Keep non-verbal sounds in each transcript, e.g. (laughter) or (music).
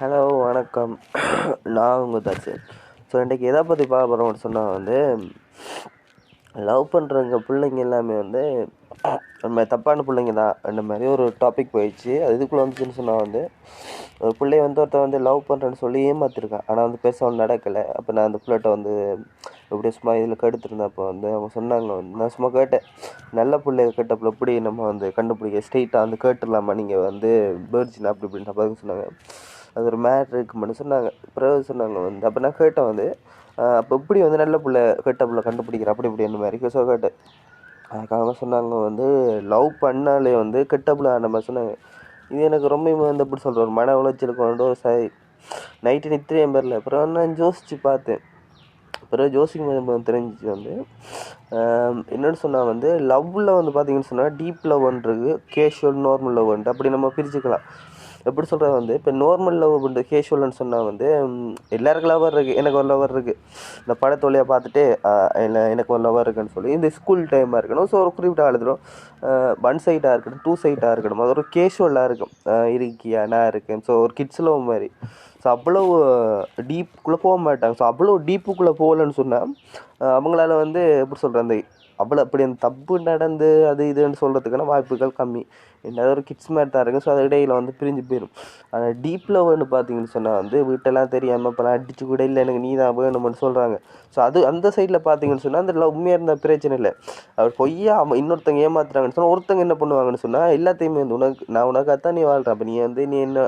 Hello வணக்கம். நான் உங்கள் தர்ஷன். ஸோ இன்றைக்கி எதை பற்றி பார்க்க போகிறோம்னு சொன்னால் வந்து லவ் பண்ணுறவங்க பிள்ளைங்க எல்லாமே வந்து நம்ம தப்பான பிள்ளைங்க தான் அந்த மாதிரி ஒரு டாபிக் போயிடுச்சு. அது இதுக்குள்ளே வந்துச்சுன்னு சொன்னால் வந்து ஒரு பிள்ளைய வந்து ஒருத்தன் வந்து லவ் பண்ணுறேன்னு சொல்லி ஏமாத்திருக்கான். ஆனால் வந்து பேச ஒன்றும் நடக்கலை. அப்போ நான் அந்த பிள்ளைகிட்ட வந்து இப்படி சும்மா இதில் கெடுத்துருந்தேன் அப்போ வந்து அவங்க சொன்னாங்க. வந்து நான் சும்மா கேட்டேன். நல்ல பிள்ளைய கேட்டப்பில் எப்படி நம்ம வந்து கண்டுபிடிக்க ஸ்ட்ரெயிட்டாக வந்து கேட்டுடலாமா? நீங்கள் வந்து பேர்ஜின் அப்படி இப்படின்னு பதில் சொன்னாங்க. அது ஒரு மேட்ரு இருக்குமென்னு சொன்னாங்க. பிறகு சொன்னாங்க வந்து அப்போ நான் கேட்டேன் வந்து அப்போ இப்படி வந்து நல்ல பிள்ளை கெட்ட பிள்ளை கண்டுபிடிக்கிற? அப்படி இப்படி அந்த மாதிரி ஸோ கேட்டேன். அதுக்காக சொன்னாங்க வந்து லவ் பண்ணாலே வந்து கெட்ட பிள்ளை அந்த மாதிரி சொன்னாங்க. இது எனக்கு ரொம்ப வந்து எப்படி சொல்கிற ஒரு மன உளைச்சலுக்கு வந்து ஒரு சை நைட்டு நித்திரையே பேரில் அப்புறம் நான் யோசித்து பார்த்தேன். பிறகு ஜோசிக்கும் போது தெரிஞ்சிச்சு வந்து என்னென்னு சொன்னால் வந்து லவ்வில் வந்து பார்த்தீங்கன்னு சொன்னால் டீப் லவ் இருக்குது கேஷுவல் நார்மல் லவ் அப்படி நம்ம பிரிச்சுக்கலாம். எப்படி சொல்கிறது வந்து இப்போ நார்மல் லவ் பண்ணுறது கேஷுவல்னு சொன்னால் வந்து எல்லாருக்கும் லவர் இருக்குது எனக்கு ஒரு லவர் இருக்குது இந்த படத்தொழியாக பார்த்துட்டு இல்லை எனக்கு ஒரு லவர் இருக்குன்னு சொல்லி இந்த ஸ்கூல் டைமாக இருக்கணும் ஸோ ஒரு குறிப்பிட்ட ஆளுதுடும் ஒன் சைடாக இருக்கட்டும் டூ சைடாக இருக்கட்டும் அது ஒரு கேஷுவலாக இருக்கும். இருக்கியா நான் இருக்கேன் ஸோ ஒரு கிட்ஸ் லவ் மாதிரி. ஸோ அவ்வளோ டீப்புக்குள்ளே போக மாட்டாங்க. ஸோ அவ்வளோ டீப்புக்குள்ளே போகலன்னு சொன்னால் அவங்களால வந்து எப்படி சொல்கிற அந்த அவ்வளோ அப்படி அந்த தப்பு நடந்து அது இதுன்னு சொல்கிறதுக்கான வாய்ப்புகள் கம்மி. என்னது ஒரு கிட்ஸ் மாதிரி தான் இருக்குது ஸோ அது இடையில வந்து பிரிஞ்சு போயிடும் ஆனால் டீப் லவ்னு பார்த்தீங்கன்னு சொன்னால் வந்து வீட்டெல்லாம் தெரியாமல் இப்போலாம் அடிச்சு கூட இல்லை எனக்கு நீ தான் வேணும்னு சொல்கிறாங்க ஸோ அது அந்த சைடில் பார்த்தீங்கன்னு சொன்னால் அந்த லவ் உண்மையாக இருந்தால் பிரச்சனை இல்லை. அவர் பொய்யா அவன் இன்னொருத்தங்க ஏமாத்துறாங்கன்னு சொன்னால் ஒருத்தங்க என்ன பண்ணுவாங்கன்னு சொன்னால் எல்லாத்தையுமே வந்து உனக்கு நான் உனக்காகத்தான் நீ வாழ்கிறேன் அப்போ நீ வந்து நீ என்ன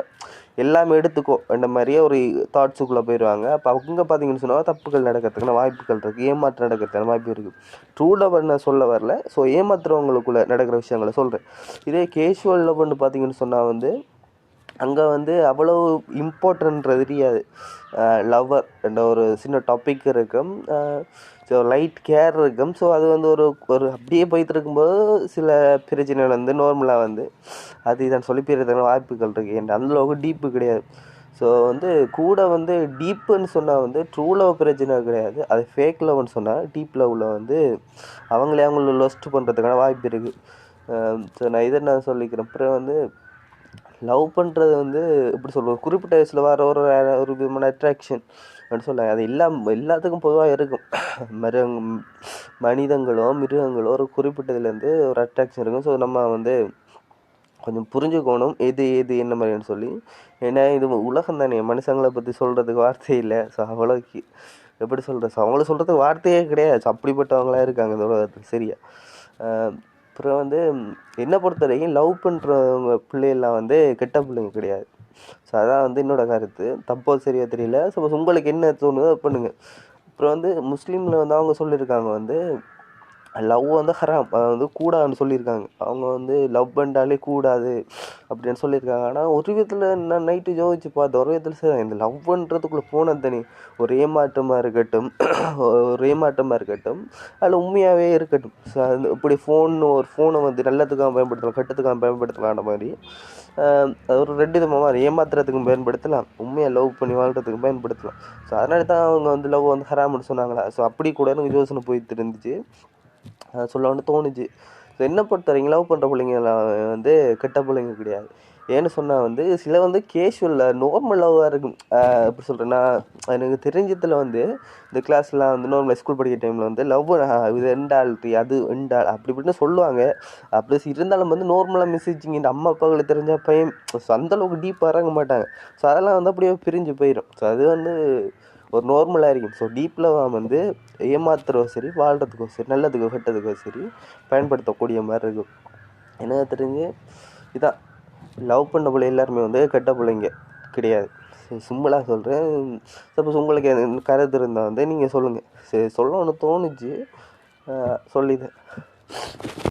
எல்லாமே எடுத்துக்கோ. அந்த மாதிரியே ஒரு தாட்ஸுக்குள்ளே போயிடுவாங்க அப்போ அவங்க பார்த்தீங்கன்னு சொன்னால் தப்புகள் நடக்கிறதுக்கான வாய்ப்புகள் இருக்குது ஏமாற்றம் நடக்கிறதுக்கான வாய்ப்பு இருக்குது ட்ரூ பண்ண நான் சொல்ல வரல. ஸோ ஏமாத்துறவங்களுக்குள்ளே நடக்கிற விஷயங்களை சொல்கிறேன் இதே கேஷுவல் லவ்னு பார்த்தீங்கன்னு சொன்னால் வந்து அங்கே வந்து அவ்வளோ இம்பார்ட்டன்றது தெரியாது. லவ்வர் என்ற ஒரு சின்ன டாபிக் இருக்கும். ஸோ லைட் கேர் இருக்கும். ஸோ அது வந்து ஒரு ஒரு அப்படியே போயிட்டு இருக்கும்போது சில பிரச்சனைகள் வந்து நார்மலாக வந்து அது இதான் சொல்லி போயிருக்கான வாய்ப்புகள் இருக்குது என் அந்த அளவுக்கு டீப்பு கிடையாது. ஸோ வந்து கூட வந்து டீப்புன்னு சொன்னால் வந்து ட்ரூ லவ் பிரச்சனை கிடையாது. அது ஃபேக் லவ்னு சொன்னால் டீப் லவ்வில் வந்து அவங்களே அவங்கள லொஸ்ட் பண்ணுறதுக்கான வாய்ப்பு இருக்குது ஸோ நான் இதை நான் சொல்லிக்கிறேன். அப்புறம் வந்து லவ் பண்ணுறது வந்து எப்படி சொல்கிறது குறிப்பிட்ட வயசில் வர ஒரு ஒரு விதமான அட்ராக்ஷன் அப்படின்னு சொல்லுவாங்க. அது எல்லாம் எல்லாத்துக்கும் பொதுவாக இருக்கும். மிருக மனிதங்களோ மிருகங்களோ ஒரு குறிப்பிட்டதுலேருந்து ஒரு அட்ராக்ஷன் இருக்கும். ஸோ நம்ம வந்து கொஞ்சம் புரிஞ்சுக்கணும். எது எது என்ன மாதிரின்னு சொல்லி. ஏன்னா இது உலகம் தானே. மனுஷங்களை பற்றி சொல்கிறதுக்கு வார்த்தை இல்லை. ஸோ அவ்வளோக்கு எப்படி சொல்கிறது அவங்கள சொல்கிறதுக்கு வார்த்தையே கிடையாது. அப்படிப்பட்டவங்களாம் இருக்காங்க இந்த உலகத்தில். சரியா? அப்புறம் வந்து என்னை பொறுத்த வரைக்கும் லவ் பண்ணுறவங்க பிள்ளைகள்லாம் வந்து கெட்ட பிள்ளைங்க கிடையாது. ஸோ அதான் வந்து என்னோடய கருத்து. தப்போ சரியா தெரியல. சப்போஸ் உங்களுக்கு என்ன தோணுதோ பண்ணுங்கள் அப்புறம் வந்து முஸ்லீமில் வந்து அவங்க சொல்லியிருக்காங்க வந்து லவ் வந்து ஹராம் அது வந்து கூடாதுன்னு சொல்லியிருக்காங்க. அவங்க வந்து லவ் பண்ணாலே கூடாது அப்படின்னு சொல்லியிருக்காங்க. ஆனால் ஒரு விதத்தில் நான் நைட்டு யோசிச்சு பார்த்தேன். ஒரு விதத்தில் சரி இந்த லவ் பண்ணுறதுக்குள்ளே போனது தனி. ஒரு ஏமாற்றமாக இருக்கட்டும் (clears throat) ஒரு ஏமாற்றமாக இருக்கட்டும் அதில் உண்மையாகவே இருக்கட்டும். ஸோ அது இப்படி ஃபோன் ஒரு ஃபோனை வந்து நல்லதுக்காக பயன்படுத்தலாம் கட்டத்துக்காக பயன்படுத்தலான்ற மாதிரி அது ஒரு ரெண்டு விதமாக ஏமாத்துறதுக்கும் பயன்படுத்தலாம் உண்மையாக லவ் பண்ணி வாழ்கிறதுக்கும் பயன்படுத்தலாம். ஸோ அதனால தான் அவங்க வந்து லவ் வந்து ஹராம்னு சொன்னாங்களா? ஸோ அப்படி கூட எனக்கு யோசனை போயிட்டு இருந்துச்சு. சொல்லணும்னு தோணுச்சு. ஸோ என்ன பொறுத்த லவ் பண்ணுற பிள்ளைங்கலாம் வந்து கெட்ட பிள்ளைங்க கிடையாது. ஏன்னு சொன்னால் வந்து சில வந்து கேஷுவலில் நார்மல் லவ்வாக இருக்கும். எப்படி சொல்கிறேன்னா எனக்கு தெரிஞ்சதில் வந்து இந்த கிளாஸ்லாம் வந்து நார்மல் ஸ்கூல் படிக்கிற டைமில் வந்து லவ் இது எண்டாள் அது ரெண்டாள் அப்படி இப்படின்னு சொல்லுவாங்க. அப்படி இருந்தாலும் வந்து நார்மலாக மெசேஜிங் இந்த அம்மா அப்பாவுக்கு தெரிஞ்ச பையன் ஸோ அந்தளவுக்கு டீப்பாக இறங்க மாட்டாங்க. ஸோ அதெல்லாம் வந்து அப்படியே பிரிஞ்சு போயிடும் ஸோ அது வந்து ஒரு நார்மலாக இருக்கும். ஸோ டீப் வந்து ஏமாத்துறதோ சரி வாழ்கிறதுக்கோ சரி நல்லதுக்கோ கெட்டதுக்கோ சரி பயன்படுத்தக்கூடிய மாதிரி இருக்கும். என்ன தெரிஞ்சு? இதான். லவ் பண்ண பிள்ளை எல்லாருமே வந்து கெட்ட பிள்ளைங்க கிடையாது. சிம்பிளாக சொல்கிறேன் சப்போஸ் உங்களுக்கு கருத்து இருந்தால் வந்து நீங்கள் சொல்லுங்கள் சரி சொல்லணும்னு தோணுச்சு. சொல்லிது